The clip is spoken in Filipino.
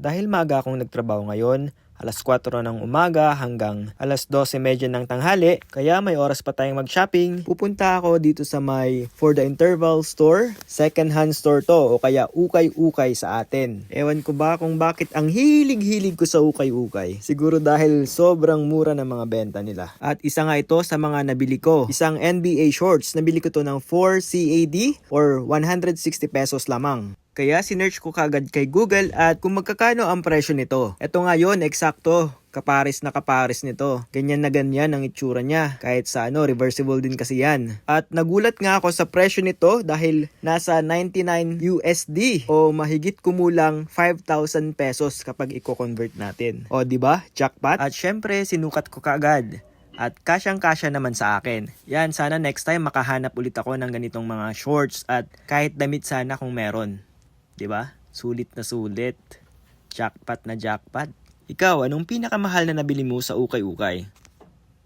Dahil maaga akong nagtrabaho ngayon, alas 4 ng umaga hanggang alas 12.30 ng tanghali, kaya may oras pa tayong mag-shopping. Pupunta ako dito sa may For the Interval Store, second hand store to o kaya ukay-ukay sa atin. Ewan ko ba kung bakit ang hilig-hilig ko sa ukay-ukay. Siguro dahil sobrang mura ng mga benta nila. At isa nga ito sa mga nabili ko. Isang NBA shorts, nabili ko to ng 4 CAD or 160 pesos lamang. Kaya sinearch ko kagad kay Google at kung magkakano ang presyo nito. Ito nga yun, eksakto. Kapares na kapares nito. Ganyan na ganyan ang itsura niya. Kahit sa ano, reversible din kasi yan. At nagulat nga ako sa presyo nito dahil nasa 99 USD o mahigit kumulang 5,000 pesos kapag i-convert natin. O di ba? Jackpot. At syempre, sinukat ko kagad. At kasyang-kasya naman sa akin. Yan, sana next time makahanap ulit ako ng ganitong mga shorts at kahit damit sana kung meron. ba? Sulit na sulit. Jackpot na jackpot. Ikaw, anong pinakamahal na nabili mo sa ukay-ukay?